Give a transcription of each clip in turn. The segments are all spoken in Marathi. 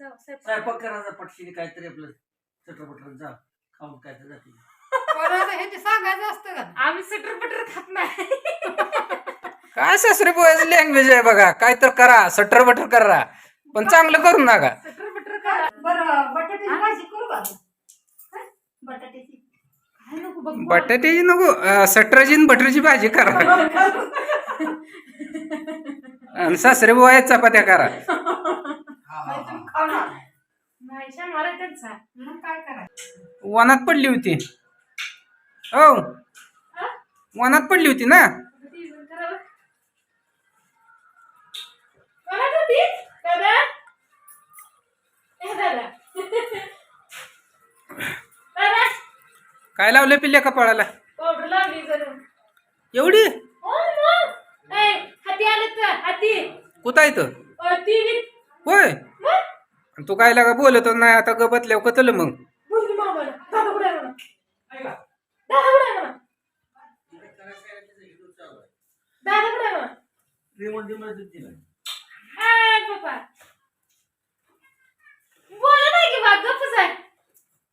जाऊ स्वयंपाक करायचा पटशीने काहीतरी आपलं चटरपटर जा खाऊन काय तर जाते. कोणाचं हे ते सांगायचं असतं का? आम्ही सटर बटर खात नाही. काय सासरे बोयाचं लँग्वेज आहे बघा. काय तर करा सटर बटर करा. पण चांगलं करू नका. सटर बटर करा. बरं बटाट्याची भाजी करू का? बटाट्याची. काय नको बघ. बटाट्याची नको अं, सटरची आणि बटरची भाजी करा. आणि सासरे बोया चपात्या करा नाही तुम्ही खाणार नाही शनिवार आहे त्यांचा मग काय करायचं वनात पडली होती. हो? वनात पडली होती ना? काय लावलं पिल्ल्या कपाळाला? एवढी? हो कुठं आहे तर होय. तू काय लागा बोलत नाही? आता ग बतल्यावर कतलं मग.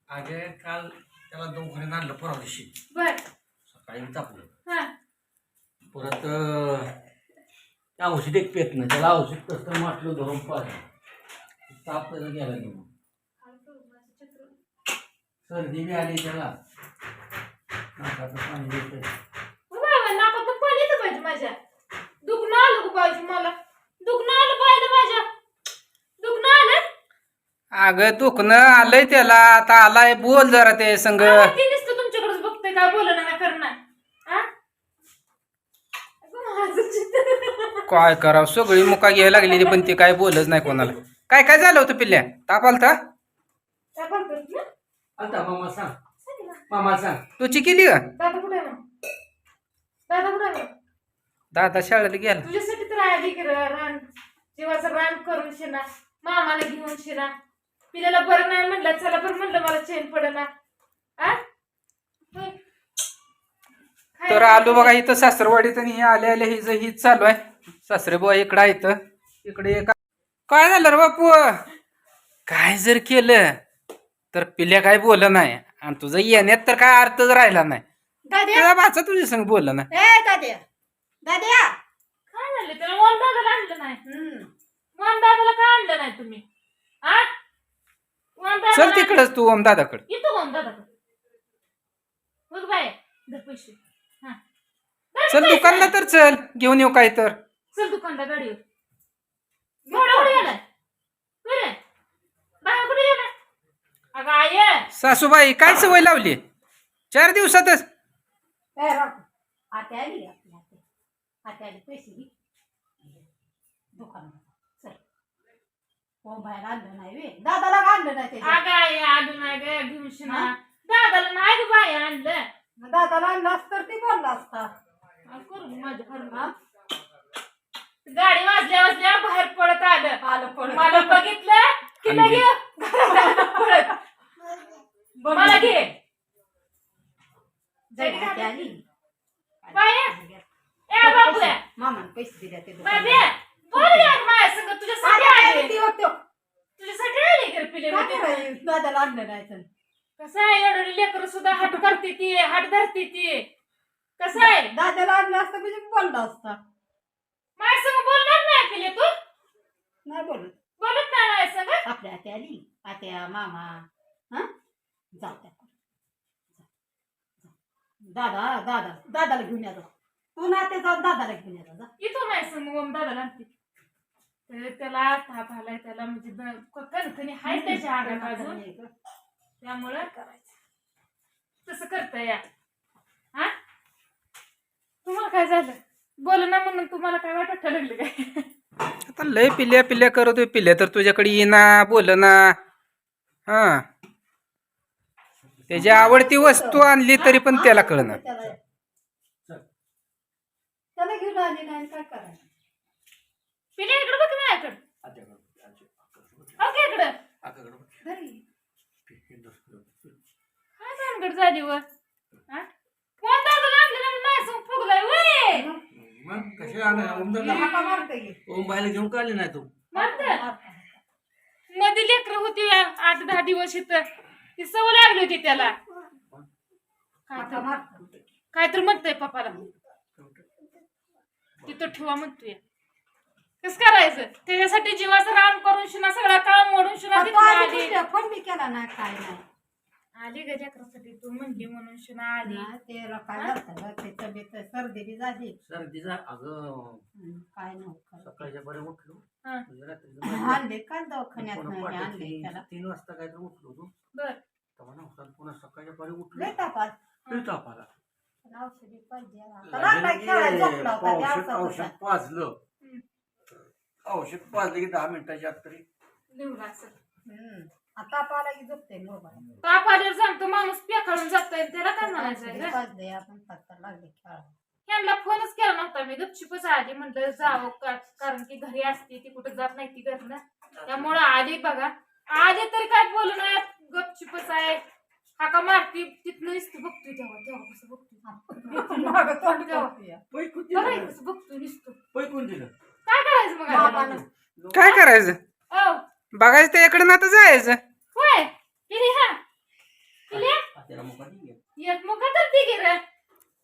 अगे काल त्याला दवाखान्यात आणलं परवा दिवशी बर. सकाळी तापलं. हा. परत औषध एक पेत नाही त्याला औषध कसं म्हटलं धरून पाहिजे ताप त्याला गेला सर्दी बी आली त्याला. नाकाचं पाणी येतं पाहिजे माझ्या. दुखणं आलं पाहिजे मला. दुखणं आलं पाहिजे माझ्या. दुखणं आलं? अगं दुखणं आलंय त्याला. आता आलाय बोल जरा ते संग. हा, ते नुसतं तुमच्याकडेच बघतंय काय बोलणं नाही करणार. हा? अगं, माझं चित्त. काय करावं? सगळी मुका घ्यायला लागली पण ते काय बोलच नाही कोणाला. काय काय झालं होतं पिल्ल्या? ताप आलता? ना? आता मामा सांग. ना. मामा सांग. तुझी केली का? दादा कुठे? दादा कुठे? दादा शाळेला गेला. तुझ्यासाठी तर र- रान. जीवाचं रान करून शिना मामाला घेऊन शिना पिल्याला बरं नाही म्हणलं चला बरं म्हणलं मला चेन पडना. आ? तर आलो बघा इथं सासरवाडीत आणि हे आले आले हिच हीच चालू आहे. सासरे बुवा इकडं आहे इथं इकडे एक काय झालं रे बापू? काय जर केलं तर पिल्या काय बोललं नाही. आणि तुझं येण्यात तर काय अर्थच राहिला नाही. दाद्या. तुझा भाचा तुझ्या संग बोललं ना. ए दाद्या. दाद्या. काय झालं? त्याला वन दादाला आणलं नाही. हम्म. वन दादाला का आणलं नाही तुम्ही? आ? वन चल दादाला तिकडच तू ओम दादाकडे. येतो दादा बाय दर पैसे. हा. दर चल पैसे. दुकानला तर चल घेऊन येऊ काय तर. चल दुकानला गाडीवर. गेलाय गेलाय अगं आय. सासूबाई काय सवय लावली? चार दिवसातच. आत्या आली आपली आत्या आत्या आली पैसे घे. चल. हो बाहेर आणलं नाही वे. दादाला का आणलं नाही त्याच्या अगं आय आलू नाही ग घेऊन शिना. दादाला नाही ग बाय आणलं. मग दादाला आणलं असतं तर ते बोलला असता. काय करू माझ्या गाडी वाजल्या वाजल्या बाहेर पडत आलं. आलं पण मला बघितलं की आणि लगे घरात पळत मला घे. आली. ए बाबूया मामाने पैसे दिले ते बाबे बोल यार माझ्या संग. तुझ्यासाठी आले. तुझ्यासाठी आले कर पिले? दादाला आणलं नाही कसं आहे? एवढं लेकर सुद्धा हाट करते ती हाट धरते ती. कसं आहे? दादाला आणलं असतं म्हणजे बोलला असता? माझ्या संग बोलणार नाही पिले तू? नाही बोलत. बोलत नाही माझ्या संग? आपल्या आत्या आली. आत्या मामा. हा? त्या दादा दादा दादाला घेऊन या जा. तू ना ते जाऊन दादाला घेऊन या जा. येतो माझ्या संग ओम दादा आणते. तर त्याला ताप आलाय त्याला म्हणजे द- कणकणी हाय त्याच्या अंगात अजून. त्यामुळं करायचं? तसं करता या. हा? तुम्हाला काय झालं? बोल ना म्हणून तुम्हाला काय वाटत लागलं काय? आता लय पिल्ल्या पिल्ल्या करतोय पिल्ल्या तर तुझ्याकडे येईना बोल ना हा. त्याची आवडती वस्तू आणली तरी पण त्याला कळणार त्याला त्याला घेऊन आली नाही काय करायचं? पिले इकडे बघ माझ्याकडे आत्याकडं, आजी- ओके इकडं. आकाकडं बघ. घरी. काय भानगड झाली व? हा? ना फुगलाय वय मग कसे आलं? ओम दादा हाका मारते की. ओम बायला घेऊन काढले नाही तू? मारतं मध्ये लेकर होती आठ दहा दिवस इथं. ती सवय लागली होती त्याला. काय तर मारतो. काय तर म्हणतोय पप्पाला. तिथं ठेवा म्हणतोय. कस करायचं? त्याच्यासाठी जीवाचं रान करून शिना सगळा काम मोडून शिना पण आली. बी केला नाही काय नाही. आली गजाकरासाठी तू म्हणली म्हणून शिना आली. ते ग, ते तब्येत सर्दी बी झाली. सर्दीचा अगं. हं, काय नव्हतं सकाळच्या बरे उठलो. हा. म्हणजे आणले का दवाखान्यात आणले तीन त्याला. तीन वाजता काय तर उठलो तू बर. पुन्हा सकाळच्या उठलो. ताप आला औषधी पाहिजे आता लागलाय खेळायला झोपला होता त्या औषध औषधाचा. औषध पाजलं. हम्म. औषध पाजलं की दहा मिनिटाच्या आत तरी. लिहून असं. हं. आता ताप आला की झोपते मोबाईल ताप आल्यावर सांगतो माणूस पेकाळून जातोय त्याला काय म्हणायचं ग? पाजले आपण फक्त लागले खेळायला. फोनच केला नव्हता मी गपचिपच आली म्हणलं जावं का कारण की घरी असते ती कुठं जात नाही ती घरनं. त्यामुळं आली बघा. आली तरी काय बोलू नाही गपचिपच आहे. हाका मारती तिथनं नुसतं बघतोय तेव्हा तेव्हा कसं बघतोय. पैकून दिलं. कसं बघतोय नुसतं. पैकून दिलं. काय करायचं मग बाबानं. आता? काय करायचं? औ, बघायचं ते इकडे ना तर जायचं. होय. किती हा. किती त्याला मुका दिली. येत मग का तर ती गिर.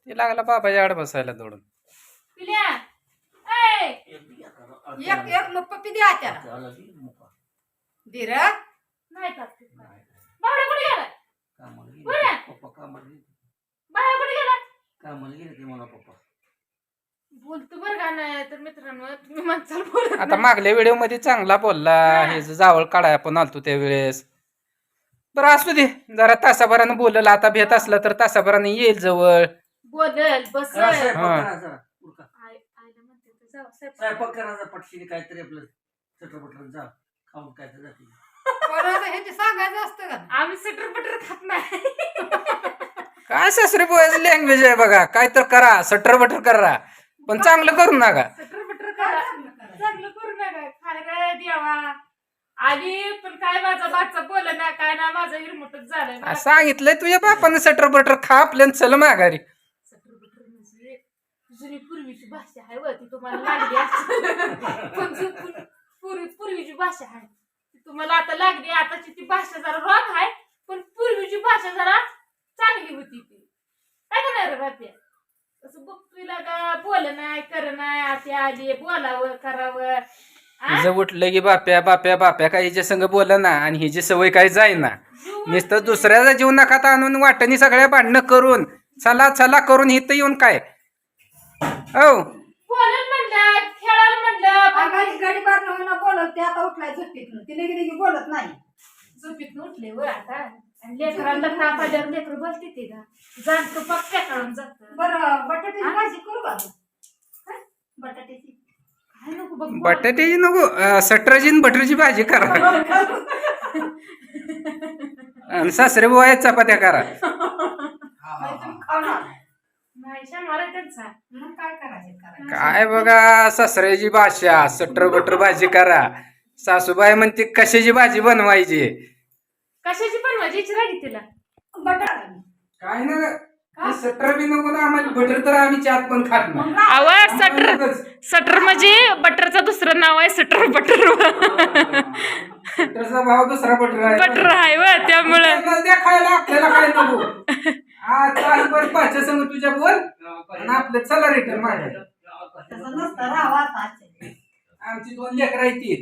ते लागला बाबाच्या आड बसायला दौडून. पिल्या एक. एक मग पप्पी द्या त्याला. मुका. धीर नाही का बावडा कुठे गेला कामाला गेली. बरं. पप्पा कामाला गेले. बाया कुठे गेला कामाला गेले ते मला पप्पा बोलतो बरं का नाही तर मित्रांनो तुम्ही माणसाला बोलत आता मागल्या व्हिडिओमध्ये चांगला बोलला हे जे जावळ काढाय आपण आलतो त्यावेळेस बरं असू दे जरा तासाभरानं बोललं आता भेट असला तर तासाभरानं येईल जवळ बोलल बसल करा स्वयंपाक हा. करा जरा. उरका. आय- आईला म्हणते तर जाऊ, स्वयंपाक. स्वयंपाक करायचा पटशीने काहीतरी आपलं चटरपटर जा खाऊन काय तर जाते. कोणाचं हे ते सांगायचं असतं का? आम्ही सटर पटर खात नाही. काय सासरे बोयाचं लँग्वेज आहे बघा. काय तर करा सटर बटर करा. पण चांगलं करू नका. सटर पटर करा. चांगलं करू नका. आली पण काय माझा बाचा बोल ना काय ना माझं हिरमुटच झालं आ, सांगितलंय तुझ्या बापानं सटर बटर खा आपल्यानं चल माघारी. सटर पटर म्हणजे जुनी पूर्वीची भाषा आहे व ती तुम्हाला लागली असेल. पण जु- पूर- पूर्वी पूर्वीची भाषा आहे. ती तुम्हाला आता लागली आताची ती भाषा जरा रॉंग आहे पण पूर्वीची भाषा जरा चांगली होती ती. काय करणार बाप्या? असं बघतोय लागा बोल नाही कर नाही आती आली बोलावं करावं. आ? हिचं उठलं की बाप्या बाप्या बाप्या काय हिच्या संग बोल ना आणि हिची सवय काय जाईना. नुसतं दुसऱ्याचा जीव नकात आणून वाटणी सगळ्या भांडणं करून चला चला करून इथं येऊन काय? हो म्हणलं आगाई गाडी बार नव्हता बोलत ते आता उठलाय झोपेत तिने गेली की बोलत नाही. झोपीत उठले व आता. आणि लेकरांना ताप आल्यावर लेकरं बोलते ते का जाणतो पक्क्या काढून जात. बरं बटाट्याची भाजी करू का हं? बटाट्याची. काय नको बघ. बटाट्याची नको अं, सटरची आणि बटरची भाजी करा. आणि सासरे बोया चपात्या करा. आहे मग काय करायचं करायचं? काय बघा सासऱ्याची भाषा सटर बटर भाजी करा. सासूबाई म्हणते कशाची भाजी बनवायची? कशाची पण माझी इच्छा राहिली तिला काय ना सटर बी नको ना आम्हाला बटर तर आम्ही चार पण खात नाही. आवाज सटर. सटर म्हणजे बटरचं दुसरं नाव आहे सटर बटर. सटरचा भाव दुसरा बटर आहे. बटर आहे व त्यामुळं. आपल्याला द्या खायला आपल्याला काय नको? हा तासभर पाचच्या संग तुझ्या बोल. आणि आपलं चला रिटर्न माझ्या तसं नसतं राहावा. आमची दोन लेकर आहेत ती.